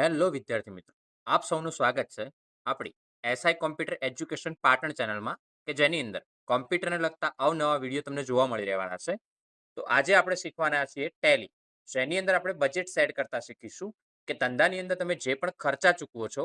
Hello, વિદ્યાર્થી મિત્રો. આપ સૌનું સ્વાગત છે આપણી એસઆઈ કોમ્પ્યુટર એજ્યુકેશન પાટણ ચેનલમાં, કે જેની અંદર કોમ્પ્યુટરને લગતા અવનવા વીડિયો તમને જોવા મળી રહેવાના છે. તો આજે આપણે શીખવાના છીએ ટેલી. જેની અંદર આપણે બજેટ સેટ કરતા શીખીશું કે ધંધાની અંદર તમે જે પણ ખર્ચા ચૂકવો છો,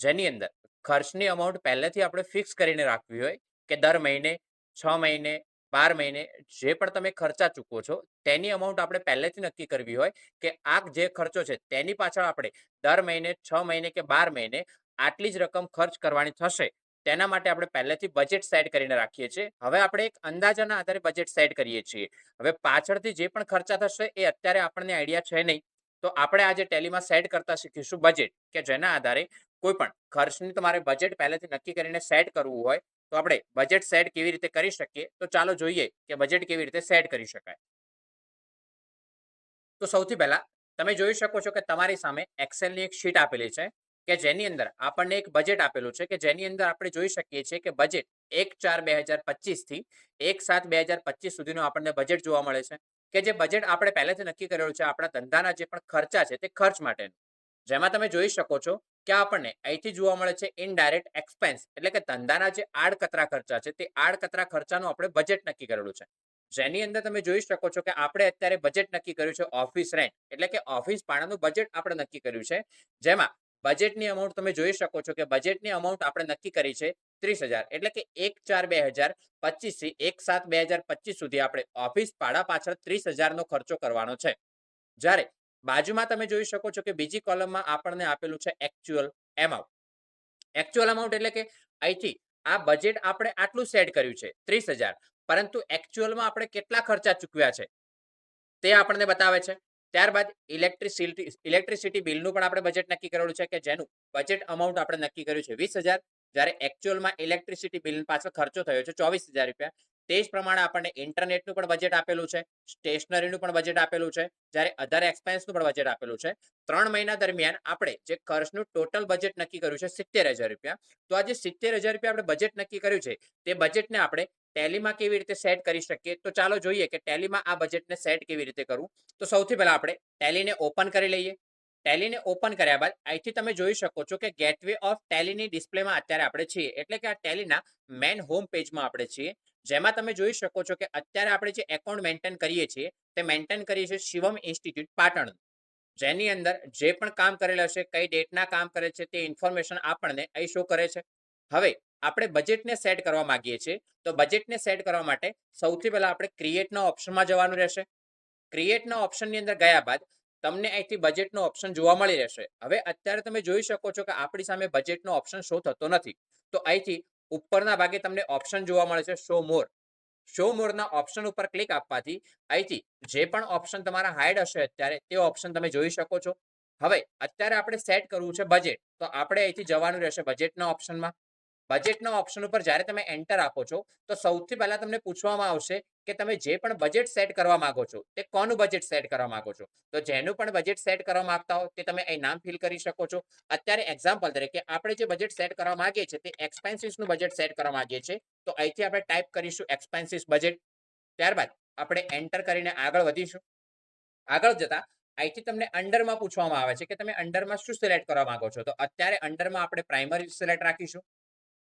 જેની અંદર ખર્ચની અમાઉન્ટ પહેલેથી આપણે ફિક્સ કરીને રાખવી હોય કે દર મહિને છ મહિને બાર મહિને જે પણ તમે ખર્ચા ચૂકવો છો, તેની અમાઉન્ટ આપણે પહેલેથી નક્કી કરવી હોય કે આ જે ખર્ચો છે તેની પાછળ આપણે દર મહિને, છ મહિને કે બાર મહિને આટલી જ રકમ ખર્ચ કરવાની થશે, તેના માટે આપણે પહેલેથી બજેટ સેટ કરીને રાખીએ છીએ. હવે આપણે એક અંદાજાના આધારે બજેટ સેટ કરીએ છીએ. હવે પાછળથી જે પણ ખર્ચા થશે એ અત્યારે આપણને આઈડિયા છે નહીં, તો આપણે આજે ટેલીમાં સેટ કરતા શીખીશું બજેટ કે જેના આધારે કોઈ પણ ખર્ચની તમારે બજેટ પહેલેથી નક્કી કરીને સેટ કરવું હોય તો આપણે બજેટ સેટ કેવી રીતે કરી શકીએ? તો ચાલો જોઈએ કે બજેટ કેવી રીતે સેટ કરી શકાય. તો સૌથી પહેલા તમે જોઈ શકો છો કે તમારી સામે એક્સેલની એક શીટ આપેલી છે કે જેની અંદર આપણને એક બજેટ આપેલું છે કે જેની અંદર આપણે જોઈ શકીએ છીએ કે બજેટ એક ચાર બે હજાર પચીસથી એક સાત બે હજાર પચીસ સુધીનું આપણને બજેટ જોવા મળે છે કે જે બજેટ આપણે પહેલેથી નક્કી કરેલું છે આપણા ધંધાના જે પણ ખર્ચા છે તે ખર્ચ માટેનું. જેમાં તમે જોઈ શકો છો કે આપણને અહીંથી જોવા મળે છે ઇનડાયરેક્ટ એક્સપેન્સ એટલે કે ધંધાના જે આડકતરા ખર્ચા છે, તે આડકતરા ખર્ચાનું આપણે બજેટ નક્કી કરેલું છે. જેની અંદર તમે જોઈ શકો છો કે આપણે અત્યારે બજેટ નક્કી કર્યું છે ઓફિસ રેન્ટ એટલે કે ઓફિસ ભાડાનું બજેટ આપણે નક્કી કર્યું છે. જેમાં બજેટની અમાઉન્ટ તમે જોઈ શકો છો કે બજેટની અમાઉન્ટ આપણે નક્કી કરી છે ત્રીસ એટલે કે એક ચાર બે હજાર પચીસથી એક સાત બે હજાર પચીસ સુધી આપણે ઓફિસ ભાડા પાછળ ત્રીસ હજારનો ખર્ચો કરવાનો છે. જ્યારે બાજુમાં તમે જોઈ શકો છો કે બીજી કોલમમાં આપણને આપેલું છે એકચ્યુઅલ એમાઉન્ટ એકચ્યુઅલ અમાઉન્ટ એટલે કે અહીંથી આ બજેટ આપણે આટલું સેટ કર્યું છે, ત્રીસ પરંતુ એકચ્યુઅલમાં આપણે કેટલા ખર્ચા ચૂકવ્યા છે? તે આપણને બતાવે છે. ત્યારબાદ ઇલેક્ટ્રિસિટી ઇલેક્ટ્રિસિટી બિલનું પણ આપણે બજેટ નક્કી કરેલું છે કે જેનું બજેટ અમાઉન્ટ આપણે નક્કી કર્યું છે વીસ હજાર. જ્યારે એકચ્યુઅલમાં ઇલેક્ટ્રિસિટી બિલ પાછળ ખર્ચો થયો છે ચોવીસ રૂપિયા. તે જ પ્રમાણે આપણને ઇન્ટરનેટનું પણ બજેટ આપેલું છે, સ્ટેશનરીનું પણ બજેટ આપેલું છે, જ્યારે અધર એક્સપેન્સનું પણ બજેટ આપેલું છે. ત્રણ મહિના દરમિયાન આપણે જે ખર્ચનું ટોટલ બજેટ નક્કી કર્યું છે સિત્તેર હજાર રૂપિયા, તો આ જે સિત્તેર હજાર રૂપિયા આપણે બજેટ નક્કી કર્યું છે, તે બજેટને આપણે ટેલીમાં કેવી રીતે સેટ કરી શકીએ? તો ચાલો જોઈએ કે ટેલીમાં આ બજેટને સેટ કેવી રીતે કરવું? તો સૌથી પહેલાં આપણે ટેલીને ઓપન કરી લઈએ. ટેલીને ઓપન કર્યા બાદ અહીંથી તમે જોઈ શકો છો કે ગેટવે ઓફ ટેલીની ડિસ્પ્લેમાં અત્યારે આપણે છીએ. એટલે કે આ ટેલીના મેન હોમ પેજમાં આપણે છીએ. જેમાં તમે જોઈ શકો છો કે અત્યારે આપણે જે એકાઉન્ટ મેન્ટેન કરીએ છીએ, તે મેન્ટેન કરીએ છીએ શિવમ ઇન્સ્ટિટ્યૂટ પાટણ જેની અંદર જે પણ કામ કરેલા છે, કઈ ડેટના કામ કરે છે, તે ઇન્ફોર્મેશન આપણને અહીં શો કરે છે. હવે, આપણે બજેટને સેટ કરવા માંગીએ છીએ. તો બજેટને સેટ કરવા માટે સૌથી પહેલા આપણે ક્રિએટના ઓપ્શનમાં જવાનું રહેશે. ક્રિએટના ઓપ્શનની અંદર ગયા બાદ તમને અહીંથી બજેટનો ઓપ્શન જોવા મળી રહેશે. હવે અત્યારે તમે જોઈ શકો છો કે આપણી સામે બજેટનો ઓપ્શન શો થતો નથી. તો અહીંથી ઉપરના ભાગે તમને ઓપ્શન જોવા મળે છે શો મોર શો મોરના ઓપ્શન ઉપર ક્લિક આપવાથી અહીંથી જે પણ ઓપ્શન તમારા હાઈડ હશે અત્યારે, તે ઓપ્શન તમે જોઈ શકો છો. હવે અત્યારે આપણે સેટ કરવું છે બજેટ તો આપણે અહીંથી જવાનું રહેશે બજેટના ઓપ્શનમાં બજેટના ઓપ્શન ઉપર જ્યારે તમે એન્ટર આપો છો, તો સૌથી પહેલા તમને પૂછવામાં આવશે કે તમે જે પણ બજેટ સેટ કરવા માંગો છો, તે કોનું બજેટ સેટ કરવા માંગો છો? તો જેનું પણ બજેટ સેટ કરવા માંગતા હો, તે તમે અહીં નામ ફિલ કરી શકો છો. અત્યારે એક્ઝામ્પલ તરીકે આપણે જે બજેટ સેટ કરવા માંગીએ છીએ, તે એક્સપેન્સિસનું બજેટ સેટ કરવા માંગીએ છીએ, તો અહીંથી આપણે ટાઈપ કરીશું એક્સપેન્સિસ બજેટ ત્યારબાદ આપણે એન્ટર કરીને આગળ વધીશું. આગળ જતા અહીંથી તમને અંડરમાં પૂછવામાં આવે છે કે તમે અંડરમાં શું સિલેક્ટ કરવા માંગો છો? તો અત્યારે અંડરમાં આપણે પ્રાઇમરી સિલેક્ટ રાખીશું.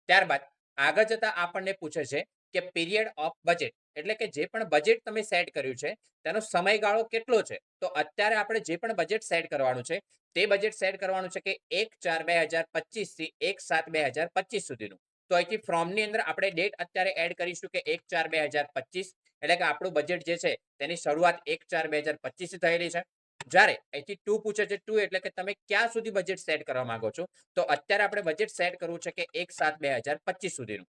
ત્યારબાદ આગળ જતા આપણને પૂછે છે કે પીરિયડ ઓફ બજેટ એટલે કે જે પણ બજેટ તમે સેટ કર્યું છે, તેનો સમયગાળો કેટલો છે? તો અત્યારે આપણે જે પણ બજેટ સેટ કરવાનું છે, તે બજેટ સેટ કરવાનું છે કે એક ચાર બે હજાર પચીસથી એક સાત બે હજાર પચીસ સુધીનું. તો અહીંથી ફ્રોમની અંદર આપણે ડેટ અત્યારે એડ કરીશું કે એક ચાર બે હજાર પચીસ, એટલે કે આપણું બજેટ જે છે, તેની શરૂઆત એક ચાર બે હજાર પચીસથી થયેલી છે. જ્યારે અહીંથી ટુ પૂછે છે ટુ એટલે કે તમે ક્યાં સુધી બજેટ સેટ કરવા માંગો છો, તો અત્યારે આપણે બજેટ સેટ કરવું છે કે એક સાત બે હજાર પચીસ સુધીનું.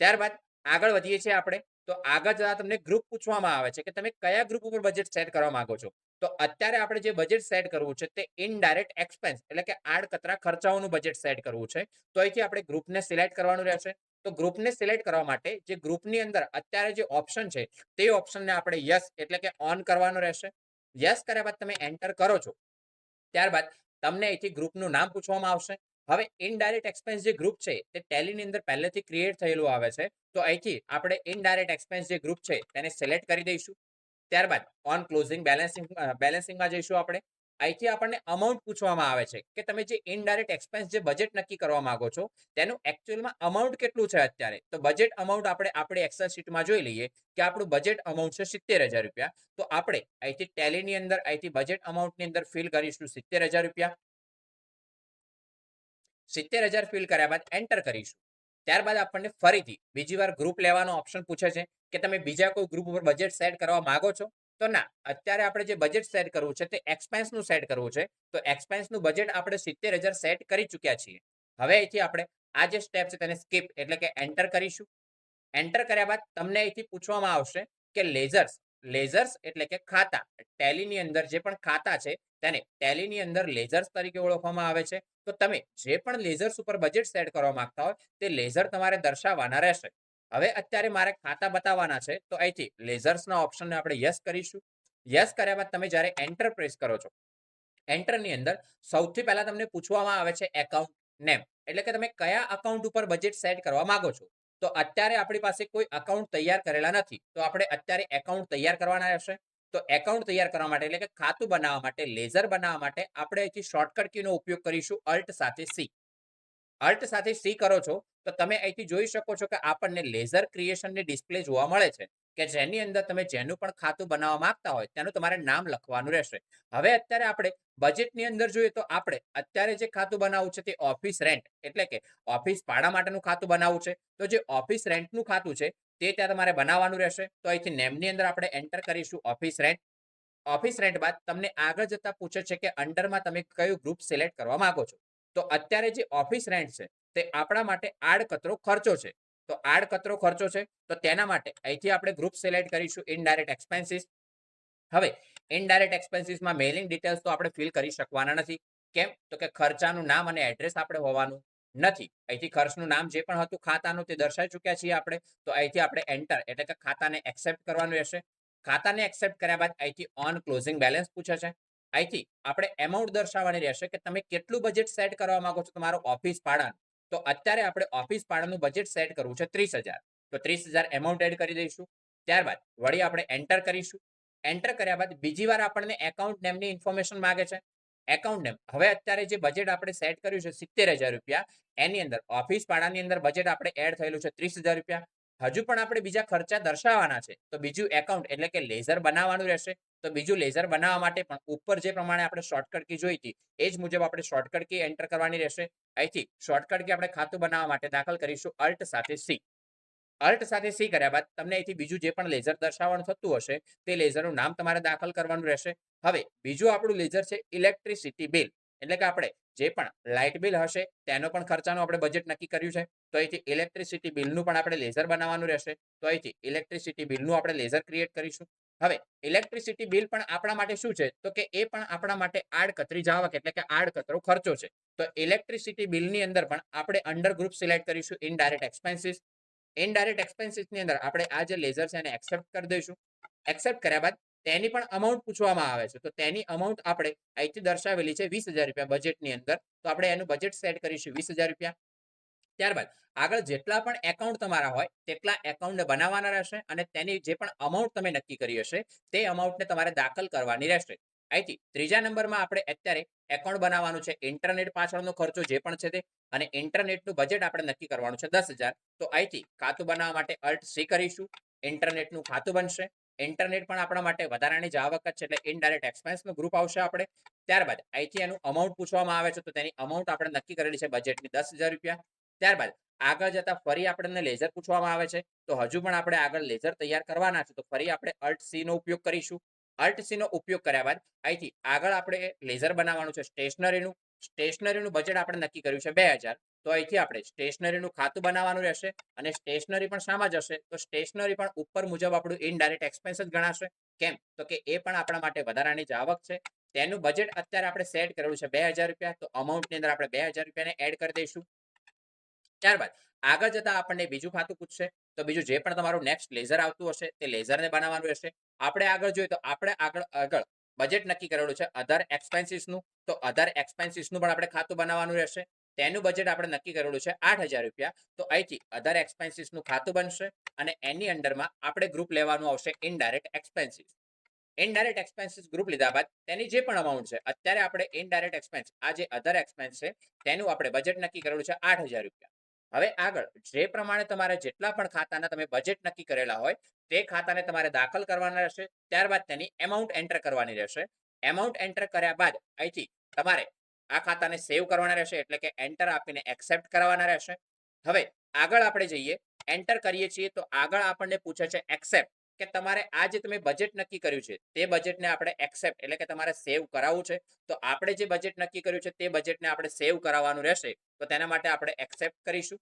ત્યારબાદ આગળ વધીએ છીએ આપણે, તો આગળ જતા તમને ગ્રુપ પૂછવામાં આવે છે કે તમે કયા ગ્રુપ ઉપર બજેટ સેટ કરવા માંગો છો. તો અત્યારે આપણે જે બજેટ સેટ કરવું છે તે ઇનડાયરેક્ટ એક્સપેન્સ એટલે કે આડકતરા ખર્ચાઓનું બજેટ સેટ કરવું છે. તો અહીંથી આપણે ગ્રુપને સિલેક્ટ કરવાનું રહેશે. તો ગ્રુપને સિલેક્ટ કરવા માટે જે ગ્રુપની અંદર અત્યારે જે ઓપ્શન છે, તે ઓપ્શનને આપણે યસ એટલે કે ઓન કરવાનો રહેશે. યસ કર્યા બાદ તમે એન્ટર કરો છો. ત્યારબાદ તમને અહીંથી ગ્રુપનું નામ પૂછવામાં આવશે. હવે ઇનડાયરેક્ટ એક્સપેન્સ જે ગ્રુપ છે, તે ટેલીની અંદર પહેલેથી ક્રિએટ થયેલું આવે છે. તો અહીંથી આપણે ઇનડાયરેક્ટ એક્સપેન્સ જે ગ્રુપ છે, તેને સિલેક્ટ કરી દઈશું. ત્યારબાદ ઓન ક્લોઝિંગ બેલેન્સિંગ બેલેન્સિંગમાં જઈશું આપણે. અહીંથી આપણને અમાઉન્ટ પૂછવામાં આવે છે કે તમે જે ઇનડાયરેક્ટ એક્સપેન્સ જે બજેટ નક્કી કરવા માંગો છો, તેનું એકચ્યુઅલમાં અમાઉન્ટ કેટલું છે અત્યારે? તો બજેટ અમાઉન્ટ આપણે આપણી એક્સેલ શીટમાં જોઈ લઈએ કે આપણું બજેટ અમાઉન્ટ છે સિત્તેર હજાર રૂપિયા. તો આપણે અહીંથી ટેલીની અંદર અહીંથી બજેટ અમાઉન્ટની અંદર ફિલ કરીશું સિત્તેર હજાર રૂપિયા. સિત્તેર હજાર ફિલ કર્યા બાદ એન્ટર કરીશું. ત્યારબાદ આપણને ફરીથી બીજી વાર ગ્રુપ લેવાનો ઓપ્શન પૂછે છે કે તમે બીજા કોઈ ગ્રુપ ઉપર બજેટ સેટ કરવા માંગો છો? તો ના, અત્યારે આપણે જે બજેટ સેટ કરવું છે તે એક્સપેન્સનું સેટ કરવું છે. તો એક્સપેન્સનું બજેટ આપણે સિત્તેર હજાર સેટ કરી ચૂક્યા છીએ. હવે અહીંથી આપણે આ જે સ્ટેપ છે તેને સ્કીપ એટલે કે એન્ટર કરીશું. એન્ટર કર્યા બાદ તમને અહીંથી પૂછવામાં આવશે કે લેઝર્સ લેઝર્સ એટલે કે ખાતા. ટેલીની અંદર જે પણ ખાતા છે તેને ટેલીની અંદર લેઝર્સ તરીકે ઓળખવામાં આવે છે. તો તમે જે પણ લેઝર્સ ઉપર બજેટ સેટ કરવા માંગતા હોય તે લેઝર તમારે દર્શાવવાના રહેશે. હવે અત્યારે મારે ખાતા બતાવવાના છે, તો અહીંથી લેઝર્સના ઓપ્શનને આપણે યસ કરીશું. યસ કર્યા બાદ તમે જ્યારે એન્ટર પ્રેસ કરો છો એન્ટરની અંદર સૌથી પહેલા તમને પૂછવામાં આવે છે એકાઉન્ટ નેમ એટલે કે તમે કયા અકાઉન્ટ ઉપર બજેટ સેટ કરવા માંગો છો. તો અત્યારે આપણી પાસે કોઈ અકાઉન્ટ તૈયાર કરેલા નથી, તો આપણે અત્યારે એકાઉન્ટ તૈયાર કરવાના રહેશે. તો એકાઉન્ટ તૈયાર કરવા માટે, એટલે કે ખાતું બનાવવા માટે, લેઝર બનાવવા માટે આપણે અહીંથી શોર્ટકટ કીનો ઉપયોગ કરીશું અલ્ટ સાથે સી અલ્ટ સાથે સી કરો છો, તો તમે અહીંથી જોઈ શકો છો કે આપણને લેઝર ક્રિએશનની ડિસ્પ્લે જોવા મળે છે, કે જેની અંદર તમે જેનું પણ ખાતું બનાવવા માંગતા હોય, તેનું તમારે નામ લખવાનું રહેશે. હવે અત્યારે આપણે બજેટની અંદર જોઈએ તો આપણે અત્યારે જે ખાતું બનાવવું છે તે ઓફિસ રેન્ટ, એટલે કે ઓફિસ ભાડા માટેનું ખાતું બનાવવું છે, તો જે ઓફિસ રેન્ટનું ખાતું છે, તે ત્યાં તમારે બનાવવાનું રહેશે. તો અહીંથી નેમની અંદર આપણે એન્ટર કરીશું ઓફિસ રેન્ટ. ઓફિસ રેન્ટ બાદ તમને આગળ જતા પૂછે છે કે અંડરમાં તમે કયું ગ્રુપ સિલેક્ટ કરવા માંગો છો. તો અત્યારે જે ઓફિસ રેન્ટ છે, તે આપણા માટે આડકતરો ખર્ચો છે. તો આડકતરો ખર્ચો છે, તો તેના માટે અહીંથી આપણે ગ્રુપ સિલેક્ટ કરીશું ઇનડાયરેક્ટ એક્સપેન્સીસ હવે ઇનડાયરેક્ટ એક્સપેન્સીસમાં મેલિંગ ડિટેલ્સ તો આપણે ફિલ કરી શકવાના નથી. કેમ? તો કે ખર્ચાનું નામ અને એડ્રેસ આપણે હોવાનું નથી. અહીંથી ખર્ચનું નામ જે પણ હતું ખાતાનું તે દર્શાવી ચૂક્યા છીએ આપણે. તો અહીંથી આપણે એન્ટર એટલે કે ખાતાને એક્સેપ્ટ કરવાનું રહેશે. ખાતાને એક્સેપ્ટ કર્યા બાદ અહીંથી ઓન ક્લોઝિંગ બેલેન્સ પૂછે છે. અહીંથી આપણે એમાઉન્ટ દર્શાવવાની રહેશે કે તમે કેટલું બજેટ સેટ કરવા માંગો છો? તમારો ઓફિસ ભાડાનું. તો અત્યારે આપણે ઓફિસ ભાડાનું બજેટ સેટ કરવું છે ત્રીસ તો ત્રીસ એમાઉન્ટ એડ કરી દઈશું. ત્યારબાદ વળી આપણે એન્ટર કરીશું. એન્ટર કર્યા બાદ બીજી વાર આપણને એકાઉન્ટ નેમની ઇન્ફોર્મેશન માંગે છે. એકાઉન્ટ નેમ હવે અત્યારે જે બજેટ આપણે સેટ કર્યું છે સિત્તેર રૂપિયા, એની અંદર ઓફિસ ભાડાની અંદર બજેટ આપણે એડ થયેલું છે ત્રીસ રૂપિયા. હજુ પણ આપણે બીજા ખર્ચા દર્શાવવાના છે. તો બીજું એકાઉન્ટ એટલે કે લેઝર બનાવવાનું રહેશે. તો બીજું લેઝર બનાવવા માટે પણ ઉપર જે પ્રમાણે આપણે શોર્ટકટ કી જોઈ હતી, એ જ મુજબ આપણે શોર્ટકટ કી એન્ટર કરવાની રહેશે. અહીંથી શોર્ટકટ આપણે ખાતું બનાવવા માટે દાખલ કરીશું અલ્ટ સાથે સી અલ્ટ સાથે સી કર્યા બાદ તમને અહીંથી બીજું જે પણ લેઝર દર્શાવવાનું થતું હશે, તે લેઝરનું નામ તમારે દાખલ કરવાનું રહેશે. હવે બીજું આપણું લેઝર છે ઇલેક્ટ્રિસિટી બિલ એટલે કે આપણે જે પણ લાઇટ બિલ હશે, તેનો પણ ખર્ચાનું આપણે બજેટ નક્કી કર્યું છે. તો અહીંથી ઇલેક્ટ્રિસિટી બિલનું પણ આપણે લેઝર બનાવવાનું રહેશે. તો અહીંથી ઇલેક્ટ્રિસિટી બિલનું આપણે લેઝર ક્રિએટ કરીશું. હવે ઇલેક્ટ્રિસિટી બિલ પણ આપણા માટે શું છે? તો કે એ પણ આપણા માટે આડકતરી જાવક એટલે કે આડકતરો ખર્ચો છે. તો ઇલેક્ટ્રિસિટી બિલની અંદર પણ આપણે અંડર ગ્રુપ સિલેક્ટ કરીશું ઇનડાયરેક્ટ એક્સપેન્સીસ ઇનડાયરેક્ટ એક્સપેન્સીસની અંદર આપણે આ જે લેઝર છે એને એક્સેપ્ટ કરી દઈશું. એક્સેપ્ટ કર્યા બાદ તેની પણ અમાઉન્ટ પૂછવામાં આવે છે. તો તેની અમાઉન્ટ આપણે અહીંથી દર્શાવેલી છે વીસ રૂપિયા બજેટની અંદર. તો આપણે એનું બજેટ સેટ કરીશું વીસ રૂપિયા. ત્યારબાદ આગળ જેટલા પણ એકાઉન્ટ તમારા હોય તેટલા એકાઉન્ટ બનાવવાના રહેશે અને તેની જે પણ અમાઉન્ટ તમે નક્કી કરી હશે તે અમાઉન્ટને તમારે દાખલ કરવાની રહેશે. અહીંથી ત્રીજા નંબરમાં આપણે અત્યારે એકાઉન્ટ બનાવવાનું છે ઇન્ટરનેટ પાછળનો ખર્ચો જે પણ છે તે અને ઇન્ટરનેટનું બજેટ આપણે નક્કી કરવાનું છે દસ તો અહીંથી ખાતું બનાવવા માટે અલ્ટ સી કરીશું. ઇન્ટરનેટનું ખાતું બનશે. ઇન્ટરનેટ પણ આપણા માટે વધારાની જ આવક જ છે, એટલે ઇનડાયરેક્ટ એક્સપેન્સનું ગ્રુપ આવશે આપણે. ત્યારબાદ અહીંથી એનું અમાઉન્ટ પૂછવામાં આવે છે, તો તેની અમાઉન્ટ આપણે નક્કી કરેલી છે બજેટની દસ રૂપિયા. ત્યારબાદ આગળ જતા ફરી આપણને લેઝર પૂછવામાં આવે છે, તો હજુ પણ આપણે આગળ લેઝર તૈયાર કરવાના છે, તો ફરી આપણે અલ્ટ સી નો ઉપયોગ કરીશું. અલ્ટ સી નો ઉપયોગ કર્યા બાદ અહીંથી આગળ આપણે લેઝર બનાવવાનું છે સ્ટેશનરીનું સ્ટેશનરીનું બજેટ આપણે નક્કી કર્યું છે બે હજાર. તો અહીંથી આપણે સ્ટેશનરીનું ખાતું બનાવવાનું રહેશે અને સ્ટેશનરી પણ શામાં જશે તો સ્ટેશનરી પણ ઉપર મુજબ આપણું ઇનડાયરેક્ટ એક્સપેન્સ જ ગણાશે. કેમ? તો કે એ પણ આપણા માટે વધારાની જ આવક છે. તેનું બજેટ અત્યારે આપણે સેટ કરેલું છે બે રૂપિયા. તો અમાઉન્ટની અંદર આપણે બે રૂપિયાને એડ કરી દઈશું. ત્યારબાદ આગળ જતા આપણને બીજું ખાતું પૂછશે. તો બીજું જે પણ તમારું નેક્સ્ટ લેઝર આવતું હશે તે લેઝરને બનાવવાનું રહેશે. આપણે આગળ જોઈએ તો આપણે આગળ આગળ બજેટ નક્કી કરેલું છે અધર એક્સપેન્સીસનું તો અધર એક્સપેન્સીસનું પણ આપણે ખાતું બનાવવાનું રહેશે. તેનું બજેટ આપણે નક્કી કરેલું છે આઠ રૂપિયા. તો અહીંથી અધર એક્સપેન્સીસનું ખાતું બનશે અને એની અંડરમાં આપણે ગ્રુપ લેવાનું આવશે indirect expenses indirect expenses group લીધા બાદ તેની જે પણ અમાઉન્ટ છે, અત્યારે આપણે ઇનડાયરેક્ટ એક્સપેન્સ આ જે અધર એક્સપેન્સ છે, તેનું આપણે બજેટ નક્કી કરેલું છે આઠ રૂપિયા. હવે આગળ, જે પ્રમાણે તમારે જેટલા પણ ખાતાના તમે બજેટ નક્કી કરેલા હોય, તે ખાતાને તમારે દાખલ કરવાના રહેશે, ત્યારબાદ તેની એમાઉન્ટ એન્ટર કરવાની રહેશે. એમાઉન્ટ એન્ટર કર્યા બાદ અહીંથી તમારે આ ખાતાને સેવ કરવાના રહેશે, એટલે કે એન્ટર આપીને એક્સેપ્ટ કરવાના રહેશે. હવે આગળ આપણે જઈએ. એન્ટર કરીએ છીએ તો આગળ આપણને પૂછે છે એક્સેપ્ટ, કે તમારે આ જે તમે બજેટ નક્કી કર્યું છે, તે બજેટને આપણે એક્સેપ્ટ, એટલે કે તમારે સેવ કરાવવું છે, તો આપણે જે બજેટ નક્કી કર્યું છે, તે બજેટને આપણે સેવ કરાવવાનું રહેશે. તો તેના માટે આપણે એક્સેપ્ટ કરીશું.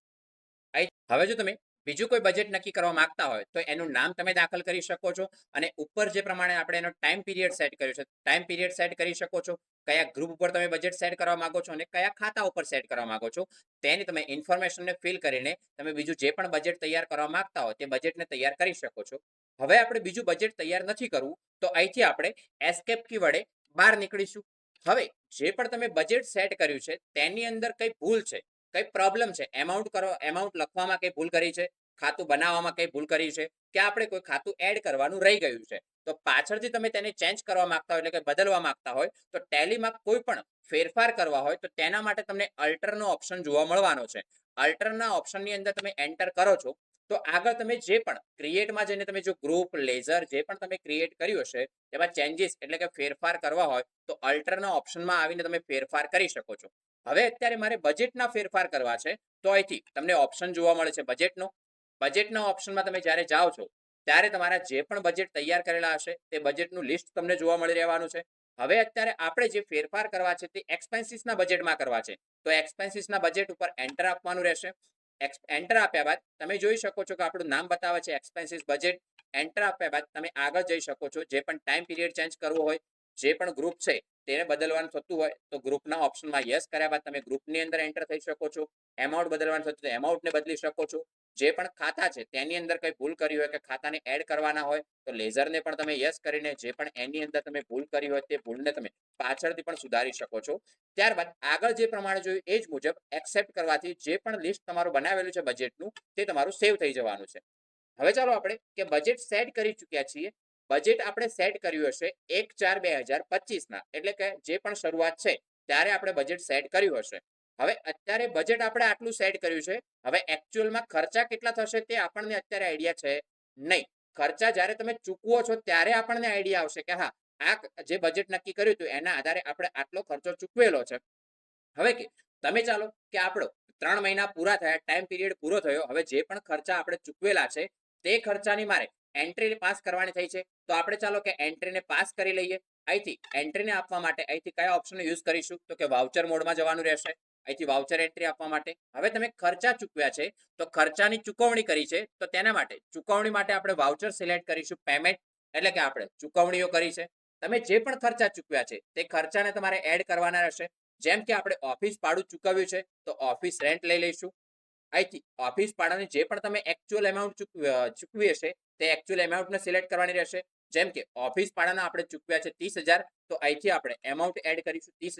હવે જો તમે બીજું કોઈ બજેટ નક્કી કરવા માંગતા હોય, તો એનું નામ તમે દાખલ કરી શકો છો અને ઉપર જે પ્રમાણે આપણે એનો ટાઈમ પીરિયડ સેટ કર્યો છે ટાઈમ પીરિયડ સેટ કરી શકો છો, કયા ગ્રુપ ઉપર તમે બજેટ સેટ કરવા માંગો છો અને કયા ખાતા ઉપર સેટ કરવા માંગો છો, તેની તમે ઇન્ફોર્મેશનને ફિલ કરીને તમે બીજું જે પણ બજેટ તૈયાર કરવા માંગતા હોય તે બજેટને તૈયાર કરી શકો છો. હવે આપણે બીજું બજેટ તૈયાર નથી કરવું, તો અહીંથી આપણે એસ્કેપ કી વડે બહાર નીકળીશું. હવે જે પણ તમે બજેટ સેટ કર્યું છે, તેની અંદર કઈ ભૂલ છે કઈ પ્રોબ્લેમ છે? એમાઉન્ટ કરો એમાઉન્ટ લખવામાં કઈ ભૂલ કરી છે? ખાતું બનાવવામાં કઈ ભૂલ કરી છે? કે આપણે કોઈ ખાતું એડ કરવાનું રહી ગયું છે? તો પાછળથી તમે તેને ચેન્જ કરવા માંગતા હોય એટલે કે બદલવા માંગતા હોય, તો ટેલીમાં કોઈ પણ ફેરફાર કરવા હોય, તો તેના માટે તમને અલ્ટરનો ઓપ્શન જોવા મળવાનો છે. અલ્ટરના ઓપ્શનની અંદર તમે એન્ટર કરો છો, તો આગળ તમે જે પણ ક્રિએટમાં જઈને તમે જો ગ્રુપ લેઝર જે પણ તમે ક્રિએટ કર્યું હશે તેમાં ચેન્જીસ એટલે કે ફેરફાર કરવા હોય, તો અલ્ટરના ઓપ્શનમાં આવીને તમે ફેરફાર કરી શકો છો. હવે અત્યારે મારે બજેટના ફેરફાર કરવા છે, તો અહીંથી તમને ઓપ્શન જોવા મળે છે બજેટનો બજેટના ઓપ્શનમાં તમે જ્યારે જાઓ છો, ત્યારે તમારા જે પણ બજેટ તૈયાર કરેલા હશે, તે બજેટનું લિસ્ટ તમને જોવા મળી રહેવાનું છે. હવે અત્યારે આપણે જે ફેરફાર કરવા છે, તે એક્સપેન્સીસના બજેટમાં કરવા છે. તો એક્સપેન્સીસના બજેટ ઉપર એન્ટર આપવાનું રહેશે. એન્ટર આપ્યા બાદ તમે જોઈ શકો છો કે આપણું નામ બતાવે છે એક્સપેન્સીસ બજેટ એન્ટર આપ્યા બાદ તમે આગળ જઈ શકો છો, જે પણ ટાઈમ પીરિયડ ચેન્જ કરવો હોય જે પણ ગ્રુપ છે, તેને બદલવાનું થતું હોય તો ગ્રુપના ઓપ્શનમાં યસ કર્યા બાદ તમે ગ્રુપની અંદર એન્ટર થઈ શકો છો. એમાઉન્ટ બદલવાનું થતું તો એમાઉન્ટને બદલી શકો છો. જે પણ ખાતા છે, તેની અંદર કંઈ ભૂલ કરી હોય કે ખાતાને એડ કરવાના હોય તો લેઝરને પણ તમે યસ કરીને જે પણ એની અંદર તમે ભૂલ કરી હોય તે ભૂલને તમે પાછળથી પણ સુધારી શકો છો. ત્યારબાદ આગળ જે પ્રમાણે જોયું એ જ મુજબ એક્સેપ્ટ કરવાથી જે પણ લિસ્ટ તમારું બનાવેલું છે બજેટનું તે તમારું સેવ થઈ જવાનું છે. હવે ચાલો આપણે કે બજેટ સેટ કરી ચૂક્યા છીએ બજેટ આપણે સેટ કર્યું હશે એક ચાર બે હજાર પચીસના. એટલે કે જે પણ શરૂઆત છે, ત્યારે આપણે બજેટ સેટ કર્યું હશે. હવે અત્યારે બજેટ આપણે આટલું સેટ કર્યું છે, હવે એકચ્યુઅલમાં ખર્ચા કેટલા થશે તે આપણને અત્યારે આઈડિયા છે નહીં. ખર્ચા જ્યારે તમે ચૂકવો છો ત્યારે આપણને આઈડિયા આવશે કે હા, આ જે બજેટ નક્કી કર્યું હતું એના આધારે આપણે આટલો ખર્ચો ચૂકવેલો છે. હવે કે, તમે ચાલો કે આપણો ત્રણ મહિના પૂરા થયા ટાઈમ પીરિયડ પૂરો થયો, હવે જે પણ ખર્ચા આપણે ચૂકવેલા છે, તે ખર્ચાની મારે એન્ટ્રી પાસ કરવાની થઈ છે. તો આપણે ચાલો કે એન્ટ્રીને પાસ કરી લઈએ. અહીંથી એન્ટ્રીને આપવા માટે અહીંથી કયા ઓપ્શનનો યુઝ કરીશું? તો કે વાઉચર મોડમાં જવાનું રહેશે. અહીંથી વાઉચર એન્ટ્રી આપવા માટે. હવે તમે ખર્ચા ચૂકવ્યા છે, તો ખર્ચાની ચૂકવણી કરી છે, તો તેના માટે, ચૂકવણી માટે આપણે વાઉચર સિલેક્ટ કરીશું પેમેન્ટ એટલે કે આપણે ચૂકવણીઓ કરી છે. તમે જે પણ ખર્ચા ચૂકવ્યા છે, તે ખર્ચાને તમારે એડ કરવાના રહેશે. જેમ કે આપણે ઓફિસ ભાડું ચૂકવ્યું છે, તો ઓફિસ રેન્ટ લઈ લઈશું. અહીંથી ઓફિસ ભાડાની જે પણ તમે એકચ્યુઅલ એમાઉન્ટ ચૂકવી હશે તે એકચ્યુઅલ એમાઉન્ટને સિલેક્ટ કરવાની રહેશે. જેમ કે ઓફિસ ભાડાના આપણે ચૂકવ્યા છે ત્રીસ તો અહીંથી આપણે એમાઉન્ટ એડ કરીશું ત્રીસ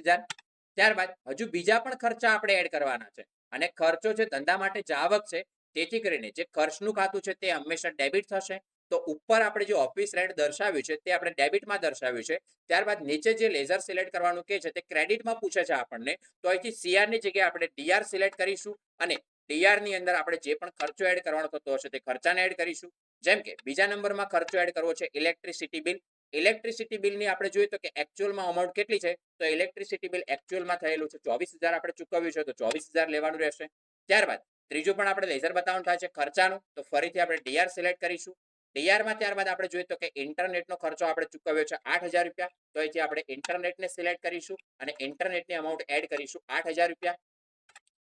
ત્યારબાદ હજુ બીજા પણ ખર્ચા આપણે એડ કરવાના છે. અને ખર્ચો છે ધંધા માટે જાવક છે, તેથી કરીને જે ખર્ચનું ખાતું છે તે હંમેશા ડેબિટ થશે. તો ઉપર આપણે જે ઓફિસ રેન્ટ દર્શાવ્યું છે તે આપણે ડેબિટમાં દર્શાવ્યું છે. ત્યારબાદ નીચે જે લેઝર સિલેક્ટ કરવાનું કે છે તે ક્રેડિટમાં પૂછે છે આપણને. તો અહીંથી સીઆરની જગ્યાએ આપણે ડીઆર સિલેક્ટ કરીશું અને ડીઆરની અંદર આપણે જે પણ ખર્ચો એડ કરવાનો થતો હશે તે ખર્ચાને એડ કરીશું. જેમ કે બીજા નંબરમાં ખર્ચો એડ કરવો છે ઇલેક્ટ્રિસિટી બિલ ઇલેક્ટ્રિસિટી બિલની આપણે જોઈએ તો કે એકચ્યુઅલમાં અમાઉન્ટ કેટલી છે? તો ઇલેક્ટ્રિસિટી બિલ એકચ્યુઅલમાં થયેલું છે ચોવીસ આપણે ચૂકવ્યું છે તો ચોવીસ લેવાનું રહેશે. ત્યારબાદ ત્રીજું પણ આપણે લેઝર બતાવવાનું થાય છે ખર્ચાનું. તો ફરીથી આપણે ડીઆર સિલેક્ટ કરીશું. ડીઆરમાં ત્યારબાદ આપણે જોઈએ તો કે ઇન્ટરનેટનો ખર્ચો આપણે ચૂકવ્યો છે આઠ રૂપિયા. તો અહીંથી આપણે ઇન્ટરનેટને સિલેક્ટ કરીશું અને ઇન્ટરનેટની અમાઉન્ટ એડ કરીશું આઠ રૂપિયા.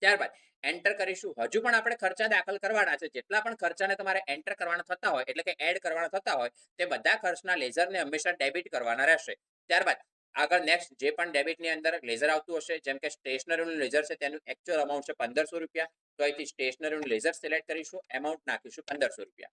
ત્યારબાદ એન્ટર કરીશું. હજુ પણ આપણે ખર્ચા દાખલ કરવાના છે. જેટલા પણ ખર્ચાને તમારે એન્ટર કરવાના થતા હોય, એટલે કે એડ કરવાના થતા હોય, તે બધા ખર્ચના લેઝરને હંમેશા ડેબિટ કરવાના રહેશે. ત્યારબાદ આગળ નેક્સ્ટ જે પણ ડેબિટની અંદર લેઝર આવતું હશે, જેમ કે સ્ટેશનરીનું લેઝર છે, તેનું એકચ્યુઅલ અમાઉન્ટ છે પંદરસો રૂપિયા. તો અહીંથી સ્ટેશનરીનું લેઝર સિલેક્ટ કરીશું. એમાઉન્ટ નાખીશું પંદરસો રૂપિયા.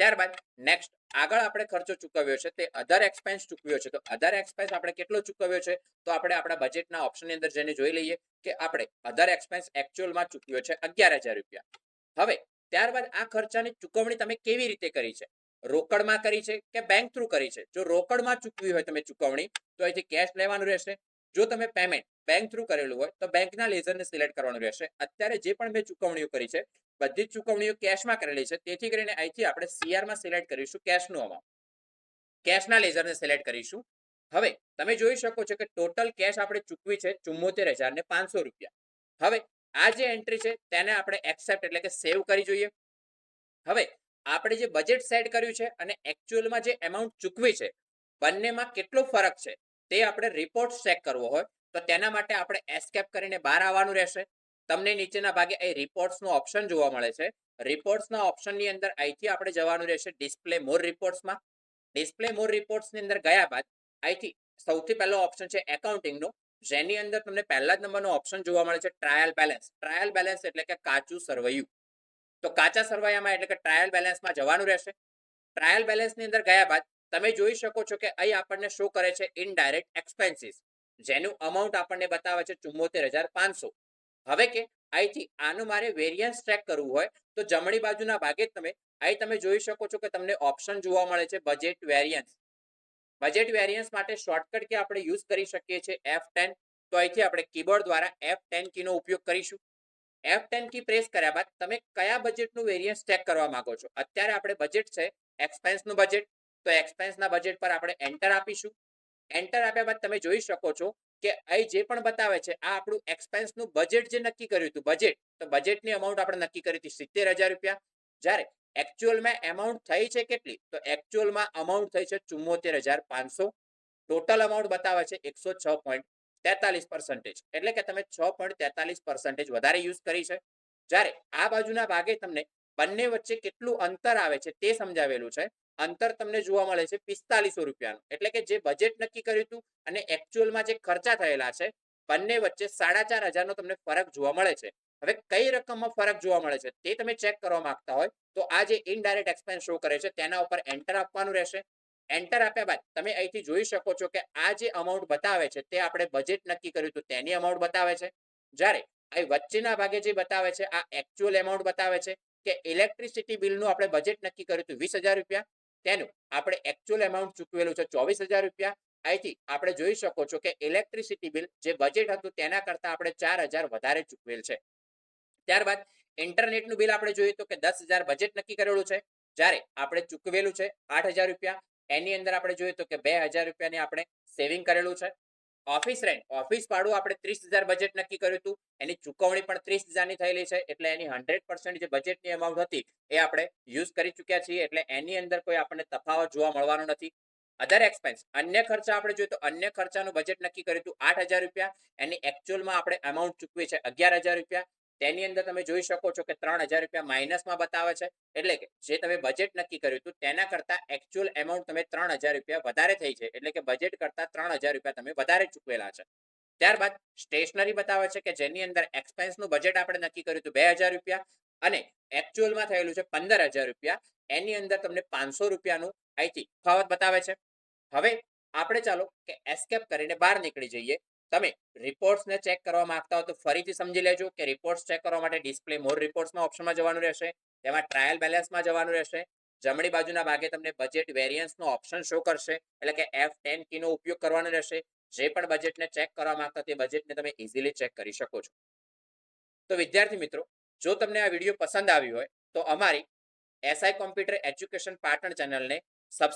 ત્યારબાદ નેક્સ્ટ આગળ આપણે ખર્ચો ચૂકવ્યો છે તે અધર એક્સપેન્સ ચૂકવ્યો છે. તો અધર એક્સપેન્સ આપણે કેટલો ચૂકવ્યો છે? તો આપણે આપણા બજેટના ઓપ્શનની અંદર જઈને જોઈ લઈએ કે આપણે અધર એક્સપેન્સ એકચ્યુઅલમાં ચૂકવ્યો છે અગિયાર હજાર રૂપિયા. હવે ત્યારબાદ આ ખર્ચાની ચૂકવણી તમે કેવી રીતે કરી છે? રોકડમાં કરી છે કે બેંક થ્રુ કરી છે? જો રોકડમાં ચૂકવી હોય તમે ચૂકવણી, તો અહીંથી કેશ લેવાનું રહેશે. જો તમે પેમેન્ટ બેંક થ્રુ કરેલું હોય, તો બેંકના લેઝરને સિલેક્ટ કરવાનું રહેશે. અત્યારે જે પણ મેં ચૂકવણીઓ કરી છે, બધી જ ચૂકવણીઓ કેશમાં કરેલી છે. તેથી કરીને અહીંથી આપણે સીઆરમાં સિલેક્ટ કરીશું કેશનું અમાઉન્ટ કેશના લેઝરને સિલેક્ટ કરીશું. હવે, તમે જોઈ શકો છો કે ટોટલ કેશ આપણે ચૂકવી છે ચુમ્મોતેર હજાર ને પાંચસો રૂપિયા. હવે, આ જે એન્ટ્રી છે, તેને આપણે એક્સેપ્ટ એટલે કે સેવ કરી જોઈએ. હવે, આપણે જે બજેટ સેટ કર્યું છે અને એકચ્યુઅલમાં જે એમાઉન્ટ ચૂકવી છે, બંનેમાં કેટલો ફરક છે, તે આપણે રિપોર્ટ ચેક કરવો હોય. તો તેના માટે આપણે એસ્કેપ કરીને બહાર આવવાનું રહેશે. તમને નીચેના ભાગે એ રિપોર્ટ્સનો ઓપ્શન જોવા મળે છે. રિપોર્ટ્સના ઓપ્શનની અંદર અહીંથી આપણે જવાનું રહેશે ડિસ્પ્લે મોર રિપોર્ટ્સમાં ડિસ્પ્લે મોર રિપોર્ટ્સની અંદર ગયા બાદ અહીંથી સૌથી પહેલો ઓપ્શન છે એકાઉન્ટિંગનો જેની અંદર તમને પહેલા જ નંબરનો ઓપ્શન જોવા મળે છે ટ્રાયલ બેલેન્સ ટ્રાયલ બેલેન્સ એટલે કે કાચું સરવૈયું. તો કાચા સરવૈયામાં એટલે કે ટ્રાયલ બેલેન્સમાં જવાનું રહેશે. ટ્રાયલ બેલેન્સની અંદર ગયા બાદ તમે જોઈ શકો છો કે અહીં આપણને શો કરે છે ઇનડાયરેક્ટ એક્સપેન્સીસ જેનું અમાઉન્ટ આપણને બતાવે છે ચુમ્મોતેર હજાર પાંચસો. હવે કે અહીંથી આનું મારે વેરિયન્સ ટ્રેક કરવું હોય, તો જમણી બાજુના ભાગે તમે અહીં તમે જોઈ શકો છો કે તમને ઓપ્શન જોવા મળે છે બજેટ વેરિયન્સ બજેટ વેરિયન્સ માટે શોર્ટકટ કે આપણે યુઝ કરી શકીએ છીએ એફ ટેન તો અહીંથી આપણે કીબોર્ડ દ્વારા એફ ટેન કીનો ઉપયોગ કરીશું. એફ ટેન કી પ્રેસ કર્યા બાદ તમે કયા બજેટનું વેરિયન્સ ચેક કરવા માંગો છો? અત્યારે આપણે બજેટ છે એક્સપેન્સનું બજેટ તો એક્સપેન્સના બજેટ પર આપણે એન્ટર આપીશું. એન્ટર આપ્યા બાદ તમે જોઈ શકો છો કે અહીં જે પણ બતાવે છે, આ આપણું એક્સપેન્સનું બજેટ જે નક્કી કર્યું હતું બજેટ તો બજેટની અમાઉન્ટ આપણે નક્કી કરી હતી સિત્તેર હજાર રૂપિયા. જ્યારે એકચ્યુઅલમાં એમાઉન્ટ થઈ છે કેટલી? તો એકચ્યુઅલમાં અમાઉન્ટ થઈ છે ચુમ્મોતેર હજાર પાંચસો. ટોટલ અમાઉન્ટ બતાવે છે એકસો છ પોઈન્ટ તેતાલીસ પર્સન્ટેજ એટલે કે તમે છ પોઈન્ટ તેતાલીસ પર્સન્ટેજ વધારે યુઝ કરી છે. જ્યારે આ બાજુના ભાગે તમને બંને વચ્ચે કેટલું અંતર આવે છે તે સમજાવેલું છે. અંતર તમને જોવા મળે છે પિસ્તાલીસો રૂપિયાનું. એટલે કે જે બજેટ નક્કી કર્યું હતું અને એકચ્યુઅલમાં જે ખર્ચા થયેલા છે, બંને વચ્ચે સાડા ચાર હજારનો તમને ફરક જોવા મળે છે. હવે કઈ રકમમાં ફરક જોવા મળે છે તે તમે ચેક કરવા માંગતા હોય, તો આ જે ઇનડાયરેક્ટ એક્સપેન્સ શો કરે છે તેના ઉપર એન્ટર આપવાનું રહેશે. એન્ટર આપ્યા બાદ તમે અહીંથી જોઈ શકો છો કે આ જે અમાઉન્ટ બતાવે છે તે આપણે બજેટ નક્કી કર્યું હતું, તેની અમાઉન્ટ બતાવે છે. જ્યારે આ વચ્ચેના ભાગે જે બતાવે છે, આ એકચ્યુઅલ એમાઉન્ટ બતાવે છે કે ઇલેક્ટ્રિસિટી બિલનું આપણે બજેટ નક્કી કર્યું હતું વીસ રૂપિયા તેનું આપણે એકચ્યુઅલ એમાઉન્ટ ચૂકવેલું છે ચોવીસ હજાર રૂપિયા. અહીંથી આપણે જોઈ શકો છો કે ઇલેક્ટ્રિસિટી બિલ જે બજેટ હતું તેના કરતા આપણે ચાર હજાર વધારે ચૂકવેલ છે. ત્યારબાદ ઇન્ટરનેટનું બિલ આપણે જોઈએ તો કે દસ હજાર બજેટ નક્કી કરેલું છે. જ્યારે આપણે ચૂકવેલું છે આઠ હજાર રૂપિયા. એની અંદર આપણે જોઈએ તો કે બે હજાર રૂપિયાની આપણે સેવિંગ કરેલું છે. ઓફિસ રેન્ટ ઓફિસ ભાડું આપણે ત્રીસ હજાર બજેટ નક્કી કર્યું હતું. એની ચુકવણી પણ ત્રીસ હજારની થયેલી છે. એટલે એની હંડ્રેડ પર્સન્ટ જે બજેટની અમાઉન્ટ હતી એ આપણે યુઝ કરી ચૂક્યા છીએ. એટલે એની અંદર કોઈ આપણને તફાવત જોવા મળવાનો નથી. અધર એક્સપેન્સ અન્ય ખર્ચા આપણે જોઈએ તો અન્ય ખર્ચાનું બજેટ નક્કી કર્યું હતું આઠ હજાર રૂપિયા. એની એકચ્યુઅલમાં આપણે અમાઉન્ટ ચૂકવી છે અગિયાર હજાર રૂપિયા. તેની અંદર તમે જોઈ શકો છો કે ત્રણ હજાર રૂપિયા માઇનસમાં બતાવે છે. એટલે કે જે તમે બજેટ નક્કી કર્યું હતું, તેના કરતા એકચ્યુઅલ એમાઉન્ટ તમે ત્રણ હજાર રૂપિયા વધારે થઈ છે. એટલે કે બજેટ કરતા ત્રણ હજાર રૂપિયા તમે વધારે ચૂકવેલા છે. ત્યારબાદ સ્ટેશનરી બતાવે છે કે જેની અંદર એક્સપેન્સનું બજેટ આપણે નક્કી કર્યું હતું બે હજાર રૂપિયા અને એકચ્યુઅલમાં થયેલું છે પંદર હજાર રૂપિયા. એની અંદર તમને પાંચસો રૂપિયાનું અહીંથી તફાવત બતાવે છે. હવે આપણે ચાલો કે એસ્કેપ કરીને બહાર નીકળી જઈએ. તમે રિપોર્ટ્સને ચેક કરવા માંગતા હો તો ફરીથી સમજી લેજો કે રિપોર્ટ્સ ચેક કરવા માટે ડિસ્પ્લે મોર રિપોર્ટ્સમાં ઓપ્શનમાં જવાનું રહેશે, તેમાં ટ્રાયલ બેલેન્સમાં જવાનું રહેશે, જમણી બાજુના ભાગે તમને બજેટ વેરિયન્સનો ઓપ્શન શો કરશે, એટલે કે એફ ટેન કીનો ઉપયોગ કરવાનો રહેશે, જે પણ બજેટને ચેક કરવા માંગતા તે બજેટને તમે ઇઝીલી ચેક કરી શકો છો. તો વિદ્યાર્થી મિત્રો, જો તમને આ વીડિયો પસંદ આવ્યો હોય તો અમારી એસઆઈ કોમ્પ્યુટર એજ્યુકેશન પાટણ ચેનલને